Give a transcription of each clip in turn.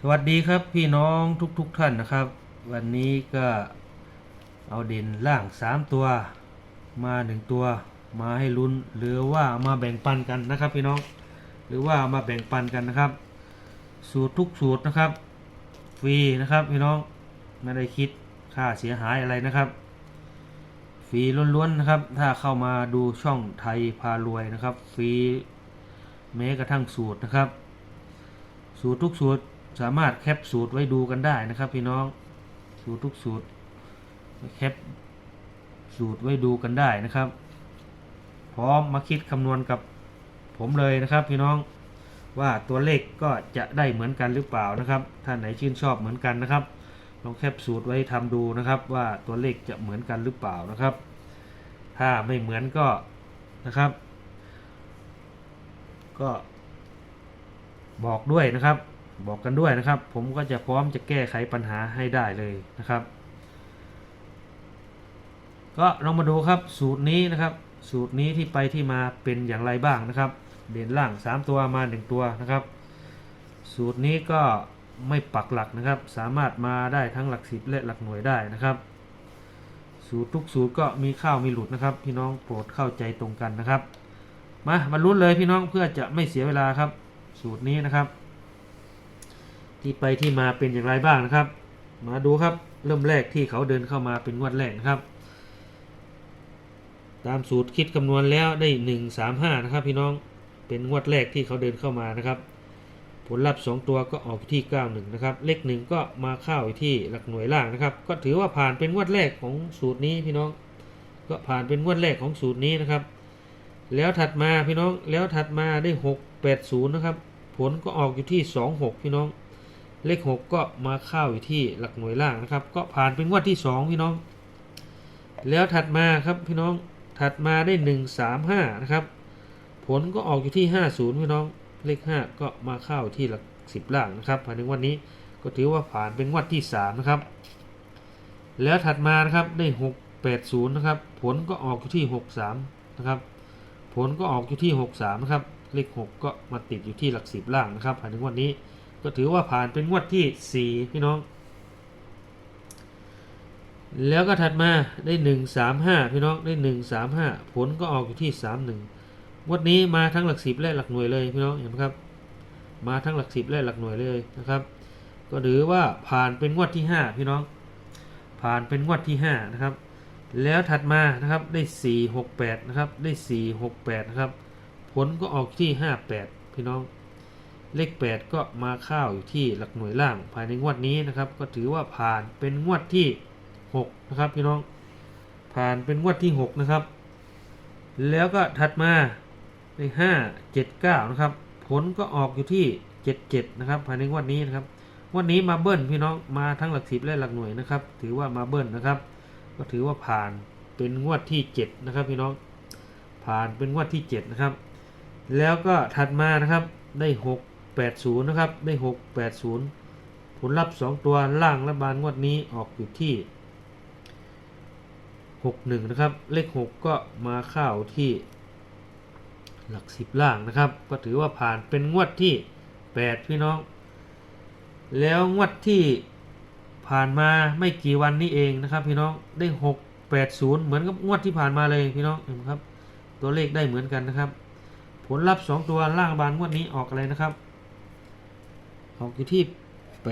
สวัสดีครับพี่น้องทุกๆทท่านนะครับ วันนี้ก็เอาเด่นล่างสามตัว มาหนึ่งตัว มาให้ลุ้น หรือว่ามาแบ่งปันกันนะครับพี่น้องหรือว่าเอามาแบ่งปันกันนะครับ สูตรทุกสูตรนะครับ ฟรีนะครับพี่น้องไม่ได้คิดค่าเสียหายอะไรนะครับฟรีล้วนๆนะครับ ถ้าเข้ามาดูช่องไทยพารวยนะครับ ฟรีแม้กระทั่งสูตรนะครับ สูตรทุกสูตร สามารถแคปสูตรไว้ดูกันได้นะครับ พี่น้องสูตรทุกสูตรแคปสูตรไว้ดูกันได้นะครับ พร้อมมาคิดคำนวณกับผมเลยนะครับ พี่น้องว่าตัวเลขก็จะได้เหมือนกันหรือเปล่านะครับถ้าไหนชื่นชอบเหมือนกันนะครับลองแคปสูตรไว้ทำดูนะครับ ว่าตัวเลขจะเหมือนกันหรือเปล่านะครับ ถ้าไม่เหมือนก็นะครับ ก็บอกด้วยนะครับ บอกกันด้วยนะครับ ผมก็จะพร้อมจะแก้ไขปัญหาให้ได้เลยนะครับ ก็ลองมาดูครับสูตรนี้นะครับ สูตรนี้ที่ไปที่มาเป็นอย่างไรบ้างนะครับ เด่นล่าง 3 ตัวมา 1 ตัวนะครับ สูตรนี้ก็ไม่ปักหลักนะครับ สามารถมาได้ทั้งหลักสิบและหลักหน่วยได้นะครับ สูตรทุกสูตรก็มีข้าวมีหลุดนะครับ พี่น้องโปรดเข้าใจตรงกันนะครับ มามาลุ้นเลยพี่น้องเพื่อจะไม่เสียเวลาครับ สูตรนี้นะครับ ที่ไปที่มาเป็นอย่างไรบ้างนะครับ มาดูครับเริ่มแรกที่เขาเดินเข้ามาเป็นงวดแรกนะครับ ตามสูตรคิดคำนวณแล้วได้ 1 3 5 นะครับ พี่น้องเป็นงวดแรกที่เขาเดินเข้ามานะครับ ผลลัพธ์ 2 ตัวก็ออกที่ 91 นะครับ เลข1ก็มาเข้าที่หลักหน่วยล่างนะครับ ก็ถือว่าผ่านเป็นงวดแรกของสูตรนี้พี่น้อง ก็ผ่านเป็นงวดแรกของสูตรนี้นะครับ แล้วถัดมาพี่น้องแล้วถัดมาได้ 6 8 0 นะครับ ผลก็ออกอยู่ที่ 2 6 พี่น้อง เลข 6 ก็มาเข้าอยู่ที่หลักหน่วยล่างนะครับ ก็ผ่านเป็นงวดที่ 2 พี่น้อง แล้วถัดมาครับพี่น้องถัดมาได้ 1 3 5 นะครับ ผลก็ออกอยู่ที่ 50 พี่น้องเลข 5 ก็มาเข้าที่หลัก 10 ล่างนะครับภายในวันนี้ก็ถือว่าผ่านเป็นงวดที่ 3 นะครับ แล้วถัดมานะครับได้ 6 8 0 นะครับ ผลก็ออกอยู่ที่ 63 นะครับ ผลก็ออกอยู่ที่ 63 นะครับ เลข 6 ก็มาติดอยู่ที่หลัก 10 ล่างนะครับภายในวันนี้ ก็ถือว่าผ่านเป็นงวดที่ 4 พี่น้อง แล้วก็ถัดมาได้ 1 3 5 พี่น้องได้ 1 3 5 ผลก็ออกอยู่ที่ 3 1 งวดนี้มาทั้งหลัก10และหลักหน่วยเลยพี่น้องเห็นไหมครับ มาทั้งหลัก10และหลักหน่วยเลยนะครับ ก็ถือว่าผ่านเป็นงวดที่ 5 พี่น้อง ผ่านเป็นงวดที่ 5 นะครับ แล้วถัดมานะครับได้ 4 6 8 นะครับได้ 4 6 8 นะครับ ผลก็ออกที่ 5 8 พี่น้อง เลข 8 ก็มาเข้าอยู่ที่หลักหน่วยล่างภายในงวดนี้นะครับ ก็ถือว่าผ่านเป็นงวดที่ 6 นะครับพี่น้องผ่านเป็นงวดที่ 6 นะครับ แล้วก็ถัดมาใน5 7 9 นะครับ ผลก็ออกอยู่ที่ 7 7 นะครับ ภายในงวดนี้นะครับงวดนี้มาเบิ้ลพี่น้องมาทั้งหลักสิบและหลักหน่วยนะครับ ถือว่ามาเบิ้ลนะครับ ก็ถือว่าผ่านเป็นงวดที่ 7 นะครับพี่น้องผ่านเป็นงวดที่ 7 นะครับ แล้วก็ถัดมานะครับได้ 6 8 0 นะครับ ได้ 6 8 0 ผลลัพธ์ 2 ตัวล่างและบานงวดนี้ออกอยู่ที่ 61 นะครับ เลข 6 ก็มาเข้าที่หลัก 10 ล่างนะครับ ก็ถือว่าผ่านเป็นงวดที่ 8 พี่น้อง แล้วงวดที่ผ่านมาไม่กี่วันนี้เองนะครับ พี่น้อง ได้ 6 8 0 เหมือนกับงวดที่ผ่านมาเลยพี่น้องเห็นไหมครับ ตัวเลขได้เหมือนกันนะครับผลลัพธ์2ตัวล่างบานงวดนี้ออกอะไรนะครับ ออกอยู่ที่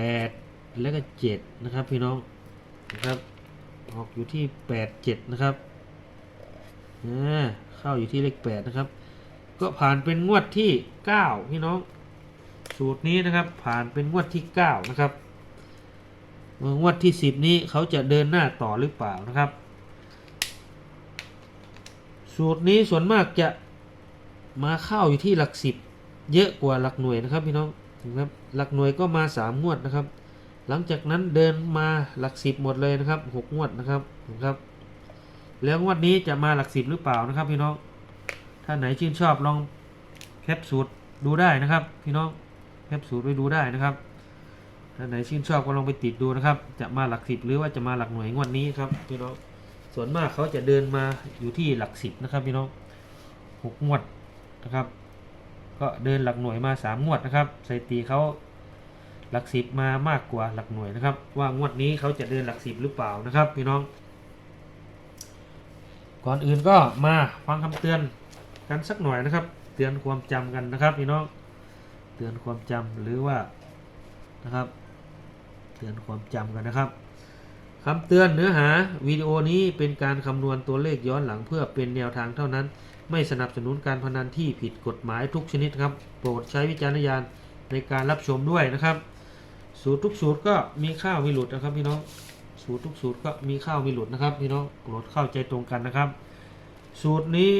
8 แล้วก็ 7 นะครับ พี่น้องนะครับ ออกอยู่ที่ 8 7 นะครับอ่เข้าอยู่ที่เลข 8 นะครับ ก็ผ่านเป็นงวดที่ 9 พี่น้อง สูตรนี้นะครับ ผ่านเป็นงวดที่ 9 นะครับงวดที่ 10 นี้เขาจะเดินหน้าต่อหรือเปล่านะครับ สูตรนี้ส่วนมากจะมาเข้าอยู่ที่หลัก 10 เยอะกว่าหลักหน่วยนะครับพี่น้อง นะครับหลักหน่วยก็มา 3 งวดนะครับ หลังจากนั้นเดินมาหลักสิบหมดเลยนะครับหกงวดนะครับนะครับแล้วงวดนี้จะมาหลักสิบหรือเปล่านะครับพี่น้องถ้าไหนชื่นชอบลองแคปสูตรดูได้นะครับ พี่น้องแคปสูตรไปดูได้นะครับถ้าไหนชื่นชอบก็ลองไปติดดูนะครับ จะมาหลักสิบหรือว่าจะมาหลักหน่วยงวดนี้ครับพี่น้องส่วนมากเขาจะเดินมาอยู่ที่หลักสิบนะครับพี่น้องหกงวดนะครับ ก็เดินหลักหน่วยมาสามงวดนะครับสถิติเขาหลักสิบมามากกว่าหลักหน่วยนะครับ ว่างวดนี้เขาจะเดินหลักสิบหรือเปล่านะครับพี่น้อง ก่อนอื่นก็มาฟังคำเตือนกันสักหน่อยนะครับ เตือนความจำกันนะครับพี่น้อง เตือนความจำหรือว่านะครับ เตือนความจำกันนะครับคำเตือนเนื้อหาวิดีโอนี้เป็นการคำนวณตัวเลขย้อนหลังเพื่อเป็นแนวทางเท่านั้น ไม่สนับสนุนการพนันที่ผิดกฎหมายทุกชนิดครับ โปรดใช้วิจารณญาณในการรับชมด้วยนะครับ สูตรทุกสูตรก็มีข้าวมีหลุดนะครับพี่น้อง สูตรทุกสูตรก็มีข้าวมีหลุดนะครับพี่น้องโปรดเข้าใจตรงกันนะครับ สูตรนี้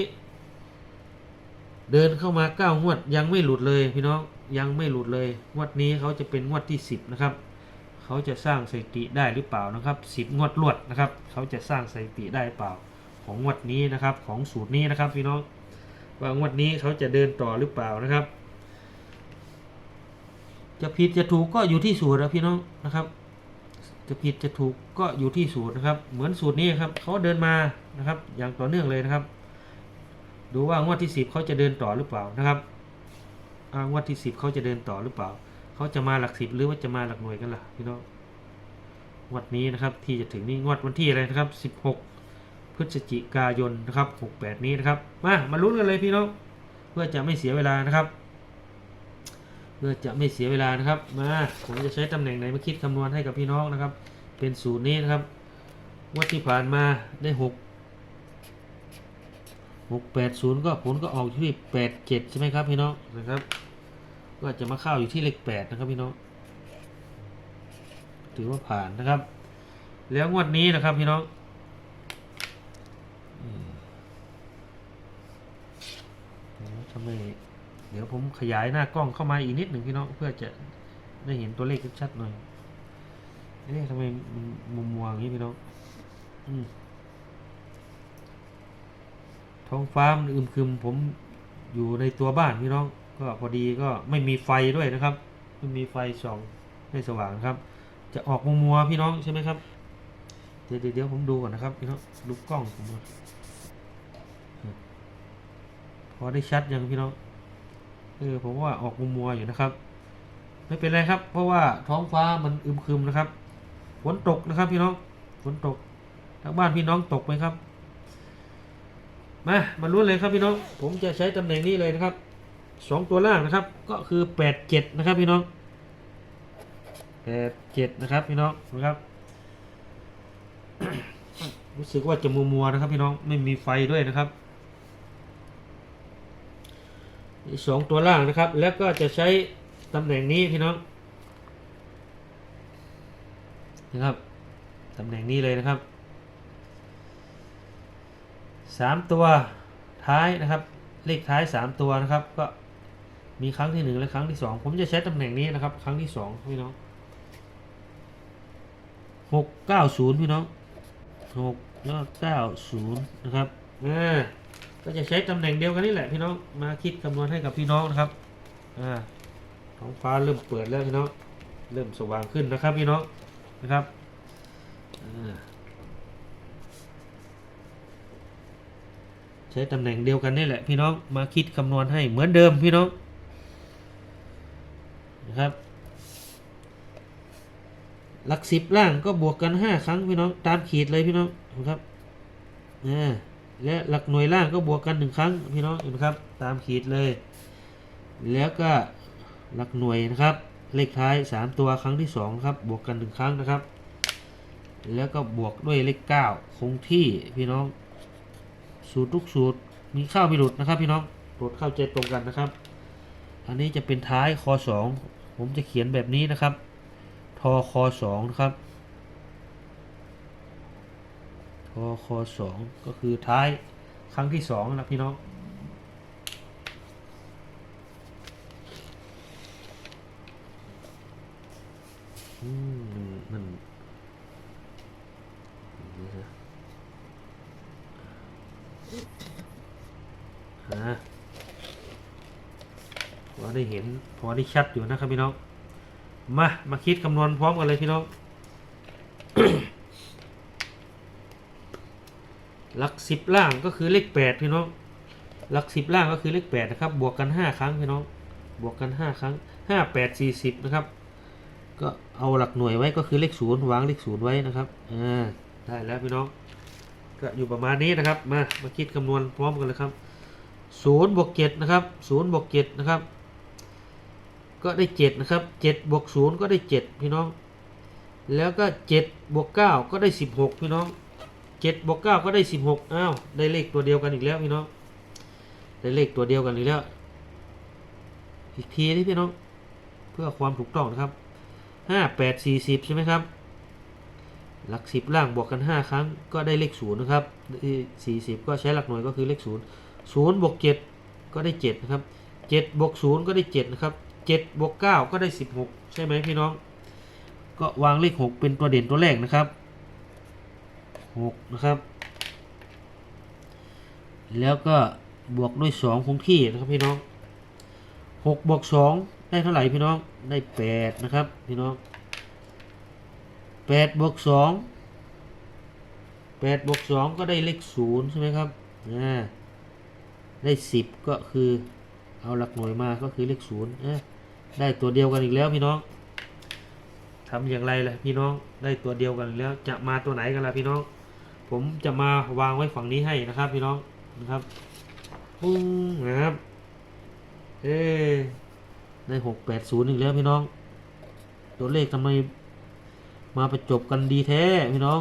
เดินเข้ามาเก้างวดยังไม่หลุดเลยพี่น้องยังไม่หลุดเลยงวดนี้เขาจะเป็นงวดที่ 10นะครับเขาจะสร้างสถิติได้หรือเปล่านะครับ10งวดรวดนะครับเขาจะสร้างสถิติได้เปล่า ของงวดนี้นะครับของสูตรนี้นะครับพี่น้องว่างวดนี้เขาจะเดินต่อหรือเปล่านะครับ จะผิดจะถูกก็อยู่ที่สูตรนะพี่น้องนะครับ จะผิดจะถูกก็อยู่ที่สูตรนะครับ เหมือนสูตรนี้ครับเขาเดินมานะครับ อย่างต่อเนื่องเลยนะครับ ดูว่างวดที่สิบเขาจะเดินต่อหรือเปล่านะครับงวดที่สิบเขาจะเดินต่อหรือเปล่าเขาจะมาหลักสิบหรือว่าจะมาหลักหน่วยกันล่ะพี่น้องงวดนี้นะครับที่จะถึงนี่งวดวันที่อะไรนะครับสิบหก พฤศจิกายนนะครับหกแปดนี้นะครับ มามาลุ้นกันเลยพี่น้องเพื่อจะไม่เสียเวลานะครับ เพื่อจะไม่เสียเวลานะครับ มาผมจะใช้ตำแหน่งไหนมาคิดคำนวณให้กับพี่น้องนะครับ เป็นสูตรนี้นะครับงวดที่ผ่านมาได้หกหกแปดศูนย์ก็ผลก็ออกที่แปดเจ็ดใช่ไหมครับพี่น้องนะครับ ก็จะมาเข้าอยู่ที่เลขแปดนะครับพี่น้อง ถือว่าผ่านนะครับ แล้วงวดนี้นะครับพี่น้อง ทำไมเดี๋ยวผมขยายหน้ากล้องเข้ามาอีกนิดหนึ่งพี่น้องเพื่อจะได้เห็นตัวเลขชัดๆหน่อยเอ๊ะทำไมมันมุมมัวอย่างนี้พี่น้องอืมท้องฟ้ามันอึมครึมผมอยู่ในตัวบ้านพี่น้อง ก็พอดีก็ไม่มีไฟด้วยนะครับไม่มีไฟส่องให้สว่างครับ จะออกมัวมัวพี่น้องใช่ไหมครับ เดี๋ยวเดี๋ยวเดี๋ยวผมดูก่อนนะครับพี่น้องดูกล้องผมก่อน พอได้ชัดยังพี่น้องเออผมว่าออกมัวมัวๆอยู่นะครับ ไม่เป็นไรครับ เพราะว่าท้องฟ้ามันอึมครึมนะครับฝนตกนะครับ พี่น้องฝนตกทางบ้านพี่น้องตกไหมครับ มามาลุ้นเลยครับพี่น้อง ผมจะใช้ตำแหน่งนี้เลยนะครับสองตัวล่างนะครับ ก็คือแปดเจ็ดนะครับพี่น้องแปดเจ็ดนะครับพี่น้องนะครับ รู้สึกว่าจะมัวมัวๆนะครับ พี่น้องไม่มีไฟด้วยนะครับนี่ สองตัวล่างนะครับ แล้วก็จะใช้ตำแหน่งนี้พี่น้องนะครับตำแหน่งนี้เลยนะครับสามตัวท้ายนะครับ เลขท้ายสามตัวนะครับ ก็มีครั้งที่หนึ่งและครั้งที่สองผมจะใช้ตำแหน่งนี้นะครับ ครั้งที่สองพี่น้องหกเก้าศูนย์พี่น้องหกแล้วเก้าศูนย์นะครับอ่า ก็จะใช้ตำแหน่งเดียวกันนี่แหละพี่น้องมาคิดคำนวณให้กับพี่น้องนะครับอ่าท้องฟ้าเริ่มเปิดแล้วพี่น้องเริ่มสว่างขึ้นนะครับพี่น้องนะครับอ่าใช้ตำแหน่งเดียวกันนี่แหละพี่น้องมาคิดคำนวณให้เหมือนเดิมพี่น้องนะครับหลักสิบล่างก็บวกกันห้าครั้งพี่น้องตามขีดเลยพี่น้องนะครับอ่า และหลักหน่วยล่างก็บวกกันหนึ่งครั้งพี่น้องเห็นไหมครับ ตามขีดเลย แล้วก็หลักหน่วยนะครับ เลขท้ายสามตัวครั้งที่สองครับบวกกันหนึ่งครั้งนะครับ แล้วก็บวกด้วยเลขเก้าคงที่พี่น้อง สูตรทุกสูตรมีข้าวไมีหลุดนะครับ พี่น้องโปรดเข้าใจตรงกันนะครับ อันนี้จะเป็นท้ายคอสองผมจะเขียนแบบนี้นะครับ ทอคอสองนะครับ ทอคอสองก็คือท้ายครั้งที่สองนะพี่น้องอืมมันมันอย่างนี้นะพอได้เห็นพอได้ชัดอยู่นะครับพี่น้อง มา มาคิดคำนวณพร้อมกันเลยพี่น้อง หลักสิบล่างก็คือเลขแปดพี่น้องหลักสิบล่างก็คือเลขแปดนะครับ บวกกันห้าครั้งพี่น้อง บวกกันห้าครั้งห้าแปดสี่สิบนะครับ ก็เอาหลักหน่วยไว้ก็คือเลขศูนย์วางเลขศูนย์ไว้นะครับอ่าได้แล้วพี่น้องก็อยู่ประมาณนี้นะครับ มามาคิดคำนวณพร้อมกันเลยครับศูนย์บวกเจ็ดนะครับศูนย์บวกเจ็ดนะครับ ก็ได้เจ็ดนะครับเจ็ดบวกศูนย์ก็ได้เจ็ดพี่น้อง แล้วก็เจ็ดบวกเก้าก็ได้สิบหกพี่น้อง เจ็ดบวกเก้าก็ได้สิบหกอ้าวได้เลขตัวเดียวกันอีกแล้วพี่น้องได้เลขตัวเดียวกันอีกแล้วอีกทีนี่พี่น้องเพื่อความถูกต้องนะครับห้าแปดสี่สิบใช่ไหมครับ หลักสิบล่างบวกกันห้าครั้งก็ได้เลขศูนย์นะครับสี่สิบก็ใช้หลักหน่วยก็คือเลขศูนย์ศูนย์บวกเจ็ดก็ได้เจ็ดนะครับเจ็ดบวกศูนย์ก็ได้เจ็ดนะครับเจ็ดบวกเก้าก็ได้สิบหกใช่ไหมพี่น้อง ก็วางเลขหกเป็นตัวเด่นตัวแรกนะครับ หกนะครับ แล้วก็บวกด้วยสองคงที่นะครับพี่น้องหกบวกสองได้เท่าไหร่พี่น้องได้แปดนะครับพี่น้องแปดบวกสองแปดบวกสองก็ได้เลขศูนย์ใช่ไหมครับอ่าได้สิบก็คือเอาหลักหน่วยมาก็คือเลขศูนย์อะได้ตัวเดียวกันอีกแล้วพี่น้องทำอย่างไรล่ะพี่น้องได้ตัวเดียวกันอีกแล้วจะมาตัวไหนกันล่ะพี่น้อง ผมจะมาวางไว้ฝั่งนี้ให้นะครับพี่น้องนะครับปุ้งนะครับเอ๊ได้หกแปดศูนย์อีกแล้วพี่น้อง ตัวเลขทำไมมาประจบกันดีแท้พี่น้อง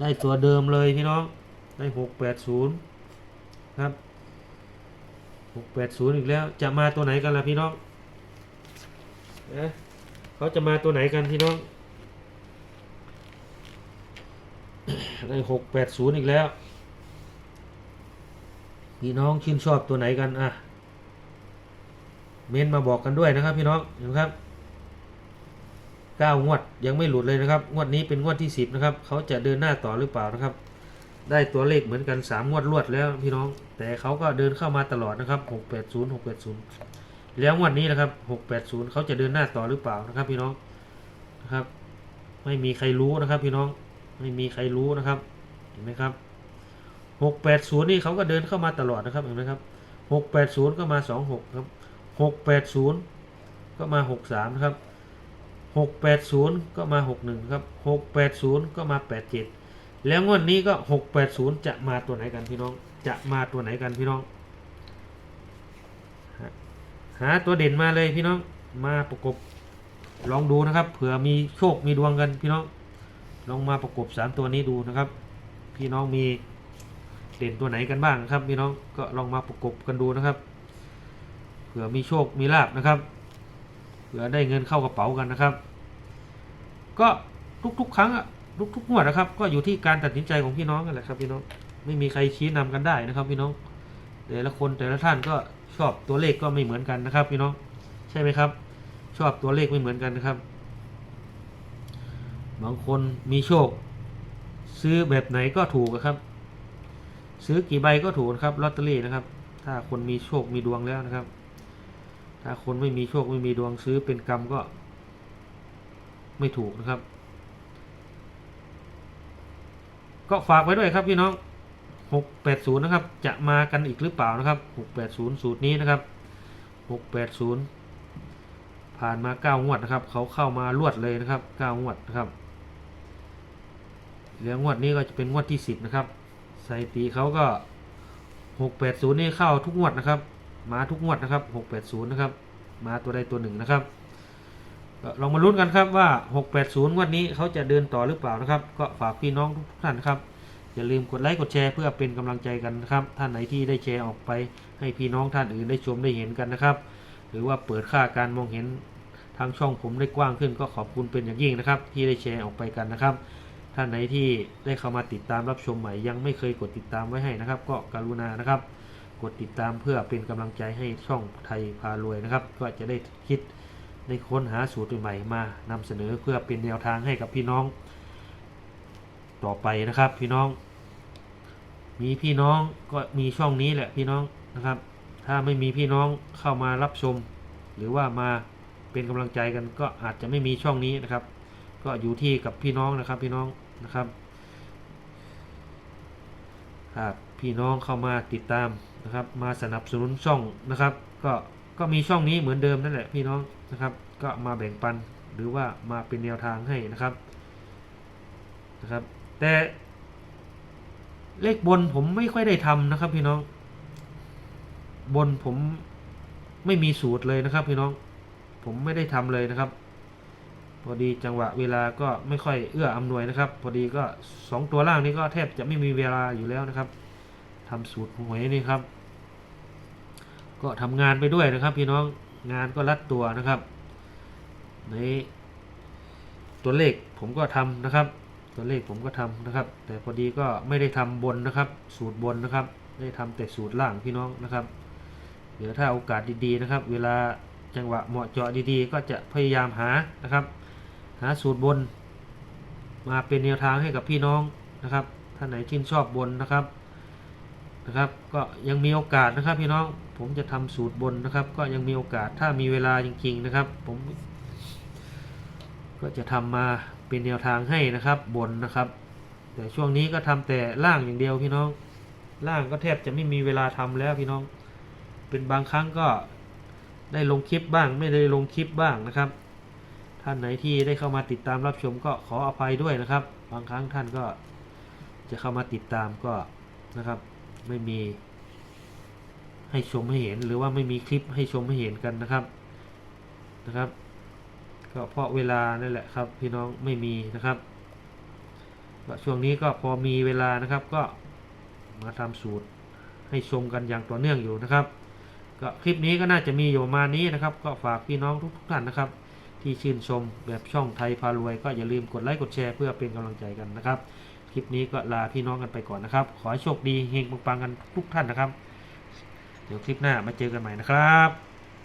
ได้ตัวเดิมเลยพี่น้อง ได้หกแปดศูนย์ครับหกแปดศูนย์อีกแล้ว จะมาตัวไหนกันล่ะพี่น้องเอ๊ะเขาจะมาตัวไหนกันพี่น้อง ได้หกแปดศูนย์อีกแล้วพี่น้องชื่นชอบตัวไหนกันอะเม้นมาบอกกันด้วยนะครับพี่น้องเห็นครับเก้างวดยังไม่หลุดเลยนะครับ งวดนี้เป็นงวดที่สิบนะครับ เขาจะเดินหน้าต่อหรือเปล่านะครับ ได้ตัวเลขเหมือนกันสามงวดรวดแล้วพี่น้อง แต่เขาก็เดินเข้ามาตลอดนะครับหกแปดศูนย์หกแปดศูนย์แล้วงวดนี้นะครับหกแปดศูนย์เขาจะเดินหน้าต่อหรือเปล่านะครับ พี่น้องนะครับ ไม่มีใครรู้นะครับ พี่น้อง ไม่มีใครรู้นะครับ เห็นไหมครับหกแปดศูนย์นี่เขาก็เดินเข้ามาตลอดนะครับ เห็นไหมครับหกแปดศูนย์ก็มาสองหกครับหกแปดศูนย์ก็มาหกสามนะครับหกแปดศูนย์ก็มาหกหนึ่งครับหกแปดศูนย์ก็มาแปดเจ็ดแล้วงวดนี้ก็หกแปดศูนย์จะมาตัวไหนกันพี่น้อง จะมาตัวไหนกันพี่น้อง หาตัวเด่นมาเลยพี่น้อง มาประกบ ลองดูนะครับ เผื่อมีโชค มีดวงกันพี่น้อง ลองมาประกบสามตัวนี้ดูนะครับ พี่น้องมีเด่นตัวไหนกันบ้างครับ พี่น้องก็ลองมาประกบกันดูนะครับ เผื่อมีโชคมีลาบนะครับ เผื่อได้เงินเข้ากระเป๋ากันนะครับ ก็ทุกๆ ครั้งอะทุกๆงวดนะครับ ก็อยู่ที่การตัดสินใจของพี่น้องกันแหละครับ พี่น้องไม่มีใครชี้นำกันได้นะครับ พี่น้อง แต่ละคนแต่ละท่านก็ชอบตัวเลขก็ไม่เหมือนกันนะครับ พี่น้องใช่ไหมครับ ชอบตัวเลขไม่เหมือนกันนะครับ บางคนมีโชค ซื้อแบบไหนก็ถูกครับ ซื้อกี่ใบก็ถูกครับลอตเตอรี่นะครับ ถ้าคนมีโชคมีดวงแล้วนะครับ ถ้าคนไม่มีโชคไม่มีดวงซื้อเป็นกรรมก็ ไม่ถูกนะครับ ก็ฝากไว้ด้วยครับพี่น้อง 680 นะครับ จะมากันอีกหรือเปล่านะครับ 680 สูตรนี้นะครับ 680ผ่านมา 9 งวดนะครับ เขาเข้ามารวดเลยนะครับ 9 งวดนะครับ เหลืองวดนี้ก็จะเป็นงวดที่ 10 นะครับสถิติเขาก็ 680 นี่เข้าทุกงวดนะครับ มาทุกงวดนะครับ 680 นะครับ มาตัวใดตัวหนึ่งนะครับลองมาลุ้นกันครับว่า 680 งวดนี้เขาจะเดินต่อหรือเปล่านะครับ ก็ฝากพี่น้องทุกท่านครับ อย่าลืมกดไลค์กดแชร์เพื่อเป็นกำลังใจกันนะครับ ท่านไหนที่ได้แชร์ออกไป ให้พี่น้องท่านอื่นได้ชมได้เห็นกันนะครับ หรือว่าเปิดค่าการมองเห็นทางช่องผมได้กว้างขึ้นก็ขอบคุณเป็นอย่างยิ่งนะครับ ที่ได้แชร์ออกไปกันนะครับ ท่านไหนที่ได้เข้ามาติดตามรับชมใหม่ ยังไม่เคยกดติดตามไว้ให้นะครับ ก็กรุณานะครับ กดติดตามเพื่อเป็นกำลังใจให้ช่องไทยพารวยนะครับ ก็จะได้คิดได้ค้นหาสูตรใหม่มานำเสนอเพื่อเป็นแนวทางให้กับพี่น้อง ต่อไปนะครับ พี่น้อง มีพี่น้องก็มีช่องนี้แหละพี่น้องนะครับ ถ้าไม่มีพี่น้องเข้ามารับชม หรือว่ามาเป็นกำลังใจกันก็อาจจะไม่มีช่องนี้นะครับ ก็อยู่ที่กับพี่น้องนะครับ พี่น้อง นะครับถ้าพี่น้องเข้ามาติดตามนะครับมาสนับสนุนช่องนะครับ ก็ก็มีช่องนี้เหมือนเดิมนั่นแหละพี่น้องนะครับ ก็มาแบ่งปันหรือว่ามาเป็นแนวทางให้นะครับนะครับ แต่เลขบนผมไม่ค่อยได้ทำนะครับ พี่น้อง บนผมไม่มีสูตรเลยนะครับ พี่น้อง ผมไม่ได้ทำเลยนะครับ พอดีจังหวะเวลาก็ไม่ค่อยเอื้ออำนวยนะครับ พอดีก็สองตัวล่างนี้ก็แทบจะไม่มีเวลาอยู่แล้วนะครับทำสูตรหวยนี่ครับ ก็ทำงานไปด้วยนะครับ พี่น้องงานก็รัดตัวนะครับ ในตัวเลขผมก็ทำนะครับ ตัวเลขผมก็ทำนะครับ แต่พอดีก็ไม่ได้ทำบนนะครับ สูตรบนนะครับ ได้ทำแต่สูตรล่างพี่น้องนะครับเดี๋ยวถ้าโอกาสดีๆนะครับ เวลาจังหวะเหมาะเจาะดีๆ ก็จะพยายามหานะครับ หาสูตรบน มาเป็นแนวทางให้กับพี่น้องนะครับท่านไหนชื่นชอบบนนะครับนะครับ ก็ยังมีโอกาสนะครับพี่น้องผมจะทำสูตรบนนะครับ ก็ยังมีโอกาสถ้ามีเวลาจริง ๆนะครับ ผม ก็จะทำมาเป็นแนวทางให้นะครับบนนะครับ แต่ช่วงนี้ก็ทำแต่ล่างอย่างเดียวพี่น้อง ล่างก็แทบจะไม่มีเวลาทำแล้วพี่น้อง เป็นบางครั้งก็ได้ลงคลิปบ้าง ไม่ได้ลงคลิปบ้างนะครับ ท่านไหนที่ได้เข้ามาติดตามรับชมก็ขออภัยด้วยนะครับ บางครั้งท่านก็จะเข้ามาติดตามก็นะครับ ไม่มี ให้ชมให้เห็นหรือว่าไม่มีคลิปให้ชมให้เห็นกันนะครับนะครับ ก็เพราะเวลานั่นแหละครับ พี่น้องไม่มีนะครับก็ช่วงนี้ก็พอมีเวลานะครับก็มาทำสูตรให้ชมกันอย่างต่อเนื่องอยู่นะครับ ก็คลิปนี้ก็น่าจะมีอยู่ประมาณนี้นะครับ ก็ฝากพี่น้องทุกท่านนะครับ ที่ชื่นชมแบบช่องไทยพารวย ก็อย่าลืมกดไลค์กดแชร์เพื่อเป็นกำลังใจกันนะครับ คลิปนี้ก็ลาพี่น้องกันไปก่อนนะครับ ขอให้โชคดีเฮงปังๆกันทุกท่านนะครับ เดี๋ยวคลิปหน้ามาเจอกันใหม่นะครับ